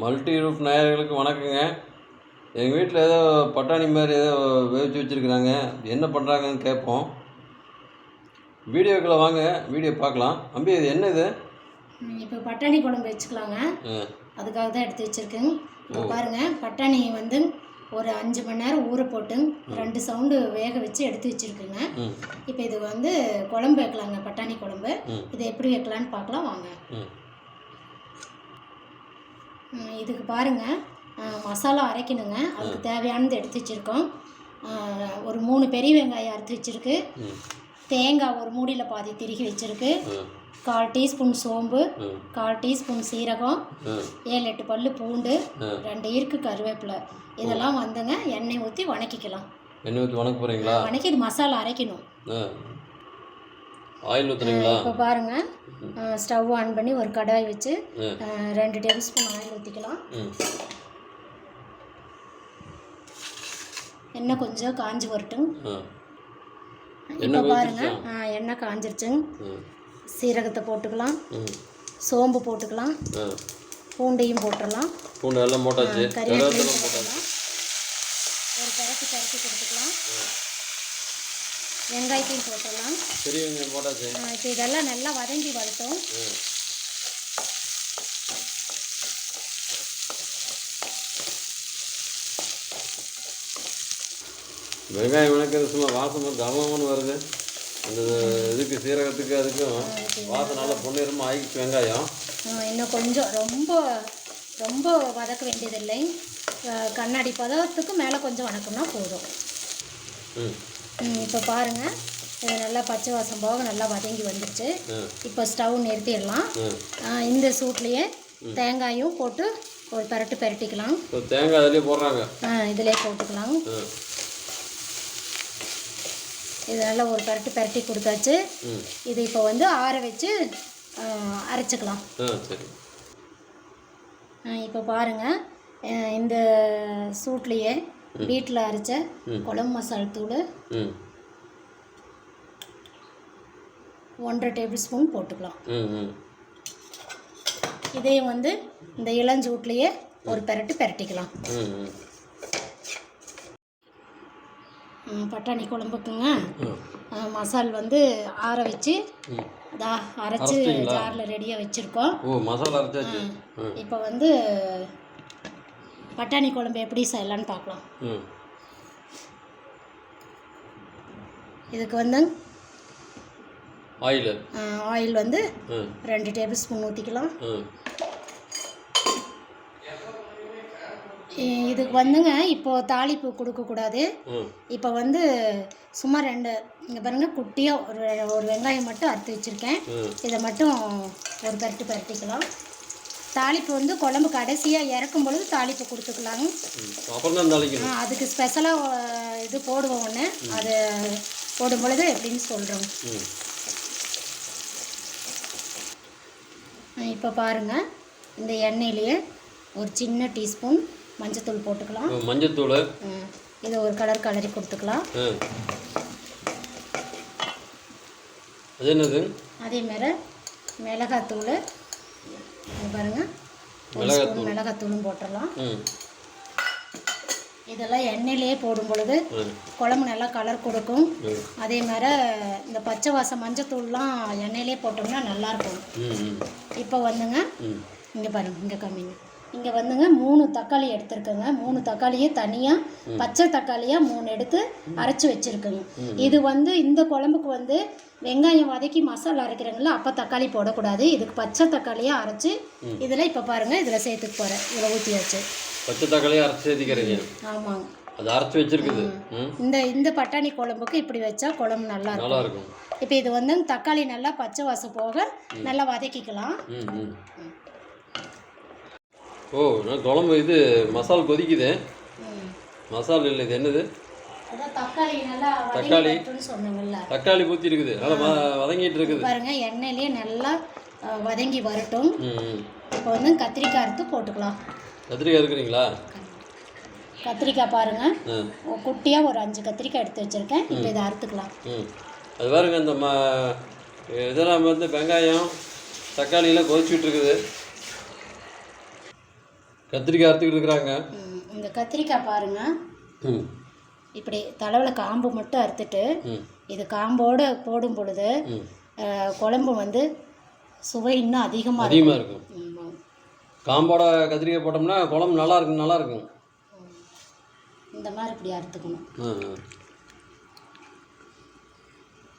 Multi Roop நேயர்களுக்கு வணக்கங்க. எங்கள் வீட்டில் ஏதோ பட்டாணி மாதிரி ஏதோ வேவிச்சு வச்சுருக்குறாங்க. என்ன பண்ணுறாங்கன்னு கேட்போம் வீடியோக்குள்ளே வாங்க வீடியோ பார்க்கலாம். அம்பி இது என்ன இது? இப்போ பட்டாணி குழம்பு வச்சுக்கலாங்க. அதுக்காக தான் எடுத்து வச்சுருக்கேங்க. இப்போ பாருங்கள் பட்டாணி வந்து ஒரு அஞ்சு மணி நேரம் ஊற போட்டு ரெண்டு சவுண்டு வேக வச்சு எடுத்து வச்சுருக்குங்க. இப்போ இது வந்து குழம்பு வைக்கலாங்க பட்டாணி குழம்பு. இது எப்படி வைக்கலான்னு பார்க்கலாம் வாங்க. இதுக்கு பாருங்கள் மசாலா அரைக்கணுங்க. அதுக்கு தேவையானது எடுத்து வச்சுருக்கோம். ஒரு மூணு பெரிய வெங்காயம் அறுத்து வச்சுருக்கு. தேங்காய் ஒரு மூடியில் பாதி திருகி வச்சுருக்கு. கால் டீஸ்பூன் சோம்பு கால் டீஸ்பூன் சீரகம் ஏழு எட்டு பல்லு பூண்டு. ரெண்டு இருக்கு கருவேப்பிலை. இதெல்லாம் வந்துங்க எண்ணெய் ஊற்றி வணக்கிக்கலாம். எண்ணெய் ஊற்றி வணக்க போகிறீங்களா வணக்கி இது மசாலா அரைக்கணும். ஆயில் ஊற்றுறீங்களா இப்போ பாருங்க. ஸ்டவ் ஆன் பண்ணி ஒரு கடாய் வச்சு ரெண்டு டேபிள் ஸ்பூன் ஆயில் ஊற்றிக்கலாம் எண்ணெய் கொஞ்சம் காஞ்சி வரட்டும். ஆ. இப்போ பாருங்க. எண்ணெய் காஞ்சிருச்சுங்க. சீரகத்தை போட்டுக்கலாம். சோம்பு போட்டுக்கலாம். பூண்டையும் போட்டுடலாம் பூண்டு எல்லாம் போட்டாச்சு கறிவேப்பிலையும் போட்டுக்கலாம் ஒரு கரைச்சி கரைச்சி கொடுத்துக்கலாம் வெங்காயத்தையும் போட்டுடலாம். பெரிய வெங்காயம் போட்டாச்சு. இப்போ இதெல்லாம் நல்லா வதங்கி வரட்டும். வெங்காயம் வணக்கிறது சும்மா வாசமாக கமகம்னு வருது. அந்த இதுக்கு சீரகத்துக்கு அதுக்கும் வாசம் நல்லா பொன்னிறமாக ஆகிடுச்சு வெங்காயம். இன்னும் கொஞ்சம் ரொம்ப ரொம்ப வதக்க வேண்டியதில்லை. கண்ணாடி பதத்துக்கு மேலே கொஞ்சம் வதக்கணும்னா போதும். ம், இப்போ பாருங்கள் இது நல்லா பச்சை வாசம் போக நல்லா வதங்கி வந்துருச்சு. ம் இப்போ ஸ்டவ் நிறுத்திடலாம். இந்த சூட்லேயே தேங்காயும் போட்டு ஒரு பரட்டு பரட்டிக்கலாம். தேங்காய் அதிலே போடுறாங்க. ஆ, இதிலே போட்டுக்கலாம். இது நல்லா ஒரு பரட்டு பரட்டி கொடுத்தாச்சு. இது இப்போ வந்து ஆற வச்சு அரைச்சிக்கலாம். இப்போ பாருங்கள் இந்த சூட்லேயே வீட்டில் அரைச்ச குழம்பு மசால் தூள் ஒன்றரை டேபிள் ஸ்பூன் போட்டுக்கலாம். இதையும் வந்து இந்த இளஞ்சூட்லேயே ஒரு பெரட்டு பெரட்டிக்கலாம். பட்டாணி குழம்புக்குங்க. மசால் வந்து ஆற வச்சு தா அரைச்சி ஜாரில் ரெடியாக வச்சுருக்கோம். இப்போ வந்து பட்டாணி குழம்பு எப்படி செய்யலான்னு பார்க்கலாம். இதுக்கு வந்து ஆயில். ஆயில் வந்து ரெண்டு டேபிள் ஸ்பூன் ஊற்றிக்கலாம் இதுக்கு வந்துங்க இப்போது தாளிப்பு கொடுக்கக்கூடாது இப்போ வந்து சும்மா ரெண்டு இங்கே பாருங்கள் குட்டியாக ஒரு ஒரு வெங்காயம் மட்டும் அறுத்து வச்சுருக்கேன். இதை மட்டும் ஒரு பரட்டு பரட்டிக்கலாம். தாளிப்பு வந்து குழம்பு கடைசியாக இறக்கும் பொழுது தாளிப்பு கொடுத்துக்கலாங்க. அப்புறம் அதுக்கு ஸ்பெஷலாக இது போடுவோம் ஒன்று அது போடும் பொழுது எப்படின்னு சொல்கிறோம் இப்போ பாருங்கள் இந்த எண்ணெயிலேயே ஒரு சின்ன டீஸ்பூன் மஞ்சத்தூள் போட்டுக்கலாம். மஞ்சத்தூள். இதை ஒரு கலர் கலரி கொடுத்துக்கலாம். அது என்னது? அதே மாதிரி மிளகாத்தூள் இங்க பாருங்க. ஒரு ஸ்பூன் மிளகாத்தூளும் போட்டுடலாம். இதெல்லாம் எண்ணெயிலேயே போடும் பொழுது குழம்பு நல்லா கலர் கொடுக்கும். அதே மாதிரி இந்த பச்சை வாசம் மஞ்சத்தூள்லாம் எண்ணெயிலே போட்டோம்னா நல்லாயிருக்கும் இப்போ வந்துங்க. இங்கே பாருங்க இங்கே கம்மிங்க இங்கே வந்துங்க மூணு தக்காளி எடுத்துருக்கேங்க. மூணு தக்காளியை தனியாக பச்சை தக்காளியாக மூணு எடுத்து அரைச்சி வச்சுருக்குங்க. இது வந்து இந்த குழம்புக்கு வந்து வெங்காயம் வதக்கி மசாலா அரைக்கிறாங்களா அப்போ தக்காளி போடக்கூடாது. இதுக்கு பச்சை தக்காளியாக அரைச்சி இதில் இப்போ பாருங்கள் இதில் சேர்த்துக்க போகிறேன் இதில் ஊற்றியாச்சு பச்சை தக்காளியை அரைச்சி சேர்த்திக்கிறீங்க? ஆமாங்க. அது அரைச்சி வச்சிருக்குது. இந்த இந்த பட்டாணி குழம்புக்கு இப்படி வச்சா குழம்பு நல்லா இருக்கும். நல்லா இருக்கும் இப்போ இது வந்து தக்காளி நல்லா பச்சை வாசம் போக நல்லா வதக்கிக்கலாம். ஓ நான் குழம்பு இது மசால் கொதிக்குது. மசால் இல்லை இது என்னது? தக்காளி நல்லா தக்காளி. ஊற்றி இருக்குது நல்லா வதங்கிட்டு இருக்குது. பாருங்க எண்ணெயிலேயே நல்லா வதங்கி வரட்டும். இப்போ வந்து கத்திரிக்காய் அறுத்து போட்டுக்கலாம். கத்திரிக்காய் இருக்கிறீங்களா கத்திரிக்காய் பாருங்க. குட்டியாக ஒரு அஞ்சு கத்திரிக்காய் எடுத்து வச்சிருக்கேன். இப்போ இதை அறுத்துக்கலாம். ம். அது பாருங்க இந்த ம இதெல்லாம் வந்து வெங்காயம் தக்காளியெல்லாம் கொதிச்சுட்டு இருக்குது. கத்திரிக்காய் அறுத்துக்கிட்டு இருக்கிறாங்க. இந்த கத்திரிக்காய் பாருங்க. ம். இப்படி தலைவில் காம்பு மட்டும் அறுத்துட்டு இது காம்போடு போடும் பொழுது குழம்பு வந்து சுவை இன்னும் அதிகமாக அதிகமாக இருக்கும். காம்போட கத்திரிக்காய் போட்டோம்னா குழம்பு நல்லா இருக்கும் நல்லா இருக்கும். இந்த மாதிரி இப்படி அறுத்துக்கணும்.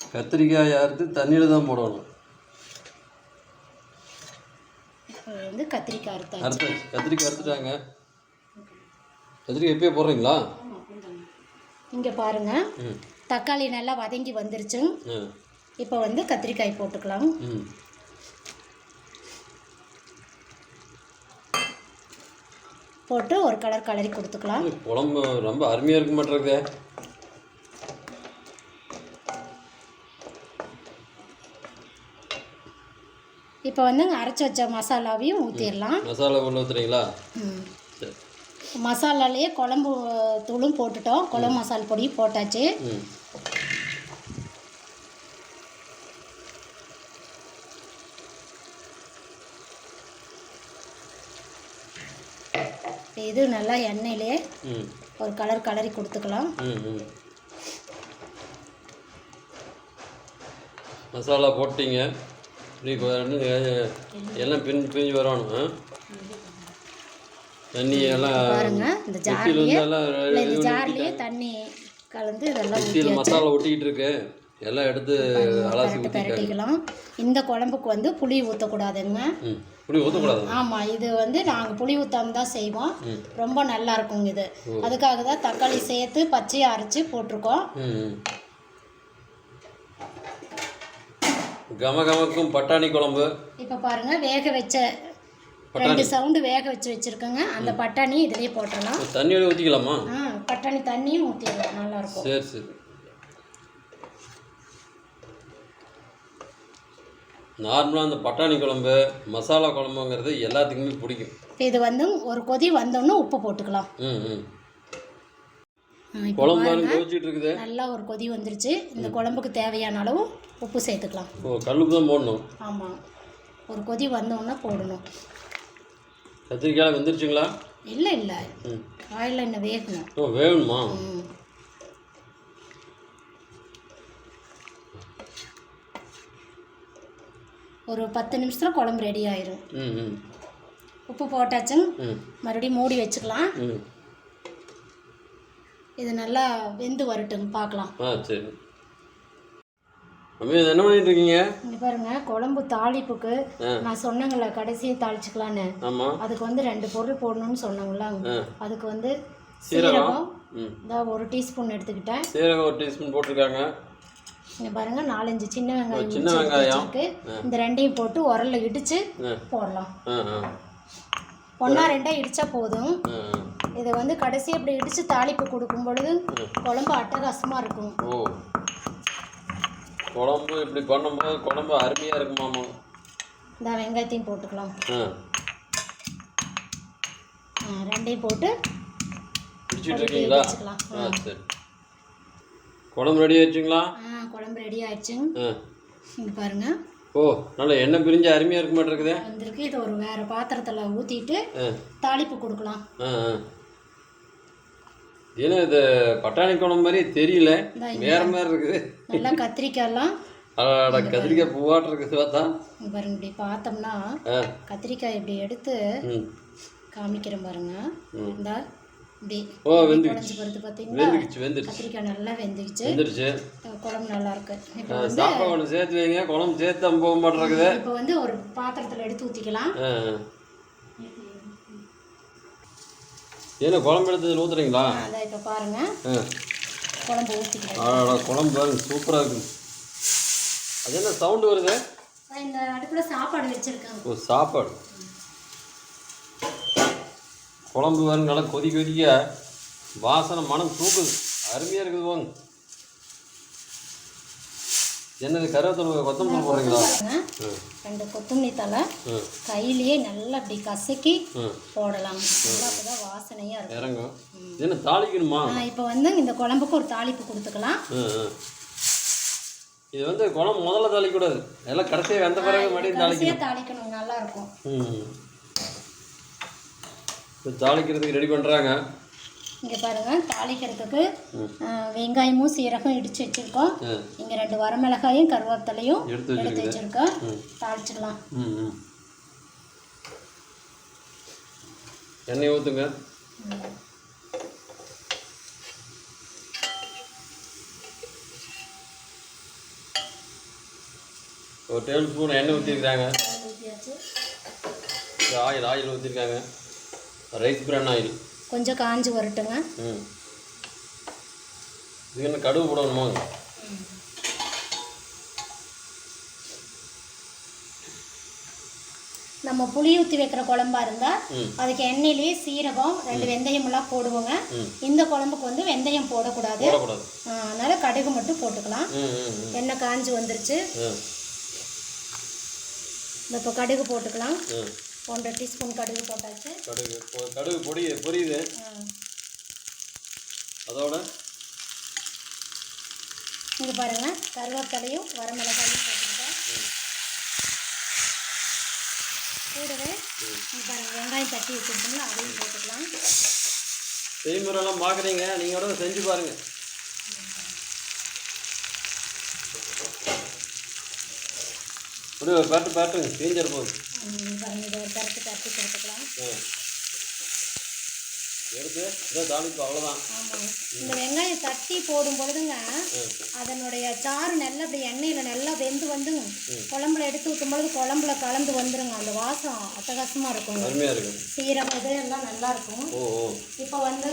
கத்திரிக்காய் அறுத்து தண்ணியில் தான் போடணும் இப்போ வந்து கத்திரிக்காய் அறுத்தாச்சு அறுத்தாச்சு கத்திரிக்காய் அறுத்துட்டாங்க. கத்திரிக்காய் எப்பயே போடுறீங்களா? இங்கே பாருங்க. ம். தக்காளி நல்லா வதங்கி வந்துருச்சு. இப்போ வந்து கத்திரிக்காய் போட்டுக்கலாம். போட்டு ஒரு கலர் கலரி கொடுத்துக்கலாம். குழம்பு ரொம்ப அருமையாக இருக்க மாட்டேங்குதே. இப்போ வந்து அரைச்சி வச்ச மசாலாவையும் ஊற்றிடலாம் மசாலா உள்ள ஊற்றுறீங்களா மசாலாலேயே குழம்பு தூளும் போட்டுட்டோம். குழம்பு மசால் பொடியும் போட்டாச்சு. இது நல்லா எண்ணெயிலே ஒரு கலர் கலரி கொடுத்துக்கலாம். மசாலா போட்டீங்க. எ- எல்லாம் பின் பிரிஞ்சு வரணும்? தண்ணி எல்லாம் பாருங்க இந்த ஜார்லேயே இந்த ஜார்லேயே தண்ணி கலந்து இதெல்லாம் மிக்சியில் மசாலா ஒட்டிக்கிட்டு இருக்கு. எல்லாம் எடுத்து அலாசி பெரட்டிக்கலாம். இந்த குழம்புக்கு வந்து புளி ஊற்றக்கூடாதுங்க இப்படி ஊற்றக்கூடாது ஆமாம் இது வந்து நாங்கள் புளி ஊற்றாம தான் செய்வோம். ரொம்ப நல்லா இருக்குங்க இது. அதுக்காக தான் தக்காளி சேர்த்து பச்சையை அரைச்சி போட்டிருக்கோம். ம் ம். கம கமக்கும் பட்டாணி குழம்பு. இப்போ பாருங்க வேக வச்ச ரெண்டு சவுண்டு வேக வச்சு வச்சுருக்கோங்க. அந்த பட்டாணி இதுலேயே போட்டுடலாம் தண்ணியோட ஊற்றிக்கலாமா ஆ பட்டாணி தண்ணியும் ஊற்றிடலாம் நல்லாயிருக்கும் சரி சரி. நார்மலாக அந்த பட்டாணி குழம்பு மசாலா குழம்புங்கிறது எல்லாத்துக்குமே பிடிக்கும். இது வந்து ஒரு கொதி வந்தோடனே உப்பு போட்டுக்கலாம். ம் ம். குழம்பு நல்லா ஒரு கொதி வந்துருச்சு. இந்த குழம்புக்கு தேவையான அளவு உப்பு சேர்த்துக்கலாம். ஓ கல்லுப்பு தான் போடணும். ஆமாம் ஒரு கொதி வந்தோடனே போடணும். கத்திரிக்காய் வெந்துருச்சுங்களா? இல்லை இல்லை. ஆயில் என்ன வேகணும். ஓ வேணுமா ம். ஒரு பத்து நிமிஷத்தில் குழம்பு ரெடி ஆயிரும். உப்பு போட்டாச்சுங்க. மறுபடியும் மூடி வச்சுக்கலாம். இது நல்லா வெந்து வரட்டுங்க பார்க்கலாம். ஆ சரி. அம்மா என்ன பண்ணிட்டு இருக்கீங்க? இங்கே பாருங்க குழம்பு தாளிப்புக்கு. நான் சொன்னேங்களே கடைசியை தாளிச்சுக்கலான்னு. அதுக்கு வந்து ரெண்டு பொருள் போடணும்னு சொன்னாங்களா அதுக்கு வந்து சீரகம். இந்த ஒரு டீஸ்பூன் எடுத்துக்கிட்டேன். சீரகம் ஒரு டீஸ்பூன் போட்டிருக்காங்க. இங்கே பாருங்க நாலஞ்சு சின்ன வெங்காயம் சின்ன வெங்காயம். இந்த ரெண்டையும் போட்டு உரல்ல இடிச்சு போடலாம். ஒன்றா ரெண்டா இடிச்சா போதும். இதை வந்து கடைசி அப்படி இடிச்சு தாளிப்பு கொடுக்கும் பொழுது குழம்பு அட்டகாசமாக இருக்கும். ஓ. குழம்பு இப்படி பண்ணும்போது குழம்பு அருமையாக இருக்குமாமா இந்த வெங்காயத்தையும் போட்டுக்கலாம். ரெண்டையும் போட்டு பிடிச்சிட்டு இருக்கீங்களா? சரி. குழம்பு ரெடி ஆயிடுச்சுங்களா? குழம்பு ரெடி ஆயிடுச்சுங்க. இங்கே பாருங்க. ஓ நல்லா எண்ணெய் பிரிஞ்சு அருமையாக இருக்க மாட்டேருக்குதே. வந்திருக்கு. இதை ஒரு வேறு பாத்திரத்தில் ஊற்றிட்டு தாளிப்பு கொடுக்கலாம். ஏன்னா இது பட்டாணி குழம்பு மாதிரி தெரியல. வேற மாதிரி இருக்குது. நல்லா கத்திரிக்காயெல்லாம் அட கத்திரிக்காய் பூவாட்டு இருக்குது பார்த்தா பாருங்க இப்படி பார்த்தோம்னா கத்திரிக்காய் இப்படி எடுத்து காமிக்கிறேன் பாருங்க. இந்த இப்படி ஓ வெந்துக்குச்சு. வெந்துருச்சு. கத்திரிக்காய் நல்லா வெந்துருச்சு. குழம்பு நல்லா இருக்கு இப்போ சாப்பாடு ஒன்று சேர்த்து வைங்க. குழம்பு சேர்த்து போக மாட்டேருக்குது இப்போ வந்து ஒரு பாத்திரத்தில் எடுத்து ஊற்றிக்கலாம். ஏன்னா குழம்பு எடுத்து ஊற்றுறீங்களா அதை இப்போ பாருங்க. ஆ. குழம்பு ஊற்றிக்கலாம் குழம்பு பாருங்க சூப்பராக இருக்குது அது என்ன சவுண்டு வருது? இந்த அடுப்பில் சாப்பாடு வச்சுருக்காங்க. ஓ சாப்பாடு. குழம்பு பாருங்க நல்லா கொதி கொதிக்க. வாசனை மனம் தூக்குது. அருமையாக இருக்குது போங்க என்னது கருவேத்தலை கொத்தமல்லி போடுறீங்களா? ரெண்டு கொத்தமல்லி தலை கையிலேயே நல்லா இப்படி கசக்கி போடலாம். அப்பதான் வாசனையாக இருக்கும். இறங்கும். என்ன தாளிக்கணுமா? இப்போ வந்து இந்த குழம்புக்கு ஒரு தாளிப்பு கொடுத்துக்கலாம். இது வந்து குழம்பு முதல்ல தாளிக்கக்கூடாது எல்லாம் கடைசியாக வெந்த பிறகு மறுபடியும் தாளிக்கணும். தாளிக்கணும். நல்லா இருக்கும். இப்போ தாளிக்கிறதுக்கு ரெடி பண்ணுறாங்க இங்கே பாருங்கள் தாளிக்கிறதுக்கு வெங்காயமும் சீரகம் இடித்து வச்சுருக்கோம். இங்கே ரெண்டு வரமிளகாயும் கருவேப்பிலையும் எடுத்து வச்சுருக்கோம். தாளிச்சிடலாம். எண்ணெய் ஊற்றுங்க ஒரு டேபிள் ஸ்பூன் எண்ணெய் ஊற்றிருக்காங்க ஆயில் ஆயில் ஊற்றிருக்காங்க ரைஸ் பிரான் ஆயில். கொஞ்சம் காஞ்சி வரட்டுங்க. இது என்ன கடுகு போடணுமாங்க நம்ம புளி ஊற்றி வைக்கிற குழம்பா இருந்தால். அதுக்கு எண்ணெயிலேயே சீரகம் ரெண்டு வெந்தயம் எல்லாம் போடுவோங்க. இந்த குழம்புக்கு வந்து வெந்தயம் போடக்கூடாது. அதனால கடுகு மட்டும் போட்டுக்கலாம். எண்ணெய் காஞ்சி வந்துருச்சு. இப்போ கடுகு போட்டுக்கலாம். ஒன்றரை டீஸ்பூன் கடுகு போட்டாச்சு. கடுகு. கடுகு பொடி பொரியுது. அதோட இங்கே பாருங்க கருவேப்பிலையும் வரமிளகாயும் போட்டுக்கிட்டேன். கூடவே இங்கே பாருங்க வெங்காயம் தட்டி வச்சுருக்கோம்ல அதையும் போட்டுக்கலாம். செய்முறைலாம் பார்க்குறீங்க நீங்கள் செஞ்சு பாருங்கள் அப்படியே ஒரு பேட்டு பேட்டுங்க தீஞ்சர் போகுது கொடுத்துக்கலாம். எடுத்து தாளிப்பு அவ்வளோதான் இந்த வெங்காயம் தட்டி போடும் பொழுதுங்க அதனுடைய சாறு நல்லா அப்படி எண்ணெயில் நல்லா வெந்து வந்துங்க குழம்புல எடுத்து ஊற்றும் பொழுது குழம்புல கலந்து வந்துருங்க. அந்த வாசம் அட்டகாசமாக இருக்குங்க அருமையாக இருக்கும் சீரகம் இது எல்லாம் நல்லா இருக்கும். இப்போ வந்து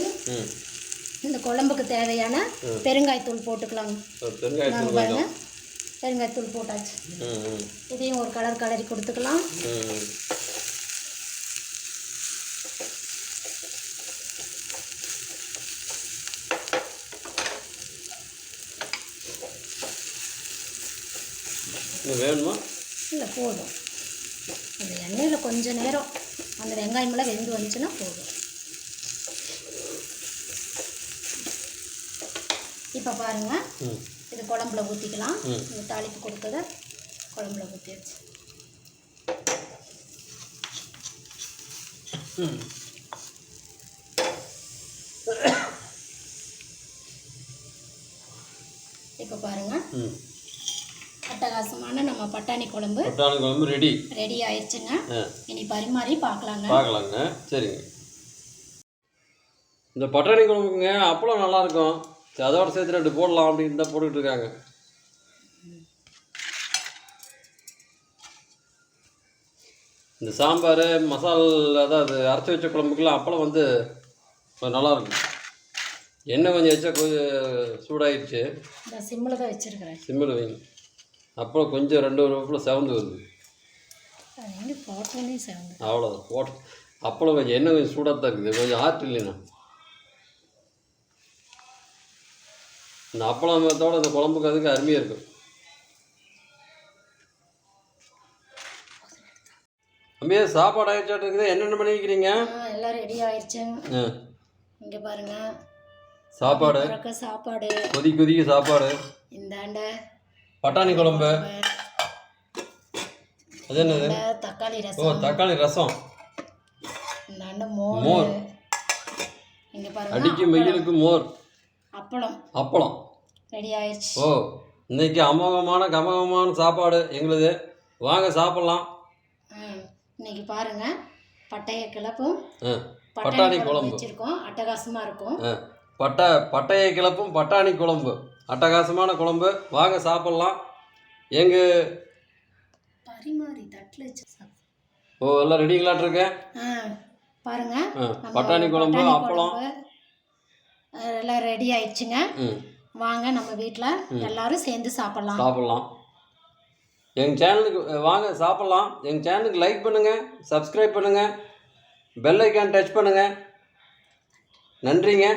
இந்த குழம்புக்கு தேவையான பெருங்காயத்தூள் போட்டுக்கலாங்க. பெருங்காயத்தூள் பாருங்க. பெருங்காயத்தூள் போட்டாச்சு. இதையும் ஒரு கலர் கலரி கொடுத்துக்கலாம். வேணுமா? இல்லை போதும். அந்த எண்ணெயில் கொஞ்ச நேரம் அந்த வெங்காயமெல்லாம் வெந்து வந்துச்சுன்னா போதும். இப்போ பாருங்க. ம். இது குழம்புல ஊற்றிக்கலாம். இந்த தாளிப்பு கொடுத்ததை குழம்புல ஊற்றியாச்சு இப்போ பாருங்க. ம். அட்டகாசமான நம்ம பட்டாணி குழம்பு பட்டாணி குழம்பு ரெடி. ரெடி ஆயிடுச்சுங்க. இனி பரிமாறி பார்க்கலாங்க பார்க்கலாங்க சரிங்க. இந்த பட்டாணி குழம்புக்குங்க அப்பளம் நல்லா இருக்கும். சரி, அதோட சேர்த்து ரெண்டு போடலாம் அப்படின்னு தான் போட்டுக்கிட்டு இருக்காங்க. இந்த சாம்பார் மசால் அதாவது அரைச்சி வச்ச குழம்புக்கெல்லாம் அப்பளம் வந்து கொஞ்சம் நல்லா இருக்கும் எண்ணெய் கொஞ்சம் வச்சா கொஞ்சம் சூடாயிடுச்சு சிம்மில் தான் வச்சுருக்கிறேன். சிம்மில் வைங்க. அப்புறம் கொஞ்சம் ரெண்டு ஒரு நிமிஷம் செவந்து வருது. அவ்வளோதான் போட்டு அப்பளம் கொஞ்சம் எண்ணெய் கொஞ்சம் சூடாக தான் இருக்குது. கொஞ்சம் ஆற்று இல்லைண்ணா இந்த அப்பளத்தோட இந்த குழம்புக்கு அதுக்கு அருமையாக இருக்கும் அம்மையே சாப்பாடு ஆயிடுச்சாட்டு இருக்குது? என்னென்ன பண்ணிக்கிறீங்க எல்லாம் ரெடி ஆயிடுச்சுங்க இங்கே பாருங்க. சாப்பாடு. சாப்பாடு. கொதி கொதிக்க சாப்பாடு. இந்தாண்ட. பட்டாணி குழம்பு. அது என்னது? தக்காளி ஓ ரசம். தக்காளி ரசம். இந்தாண்ட மோர். மோர். இங்கே பாருங்க. அடிக்கும் வெயிலுக்கு மோர். அப்பளம். அப்பளம். ரெடி ஆயிடுச்சு. ஓ இன்னைக்கு அமோகமான கமகமான சாப்பாடு எங்களுது. வாங்க சாப்பிட்லாம். இன்னைக்கு பாருங்க. பட்டைய கிளப்பும் பட்டாணி குழம்பு வச்சிருக்கோம். அட்டகாசமா இருக்கும். பட்டை பட்டையை கிளப்பும் பட்டாணி குழம்பு. அட்டகாசமான குழம்பு. வாங்க சாப்பிட்லாம். எங்கள் பரிமாறி தட்டில் வச்சு. ஓ எல்லாம் ரெடிங்களாட்டு இருக்கேன் பாருங்க. பட்டாணி குழம்பு அப்பளம். எல்லாம் ரெடி ஆயிடுச்சுங்க. வாங்க நம்ம வீட்டில் எல்லாரும் சேர்ந்து சாப்பிடலாம். சாப்பிட்லாம். எங்கள் சேனலுக்கு வாங்க சாப்பிட்லாம். எங்கள் சேனலுக்கு லைக் பண்ணுங்கள் சப்ஸ்கிரைப் பண்ணுங்கள் பெல் ஐக்கான் டச் பண்ணுங்கள் நன்றிங்க.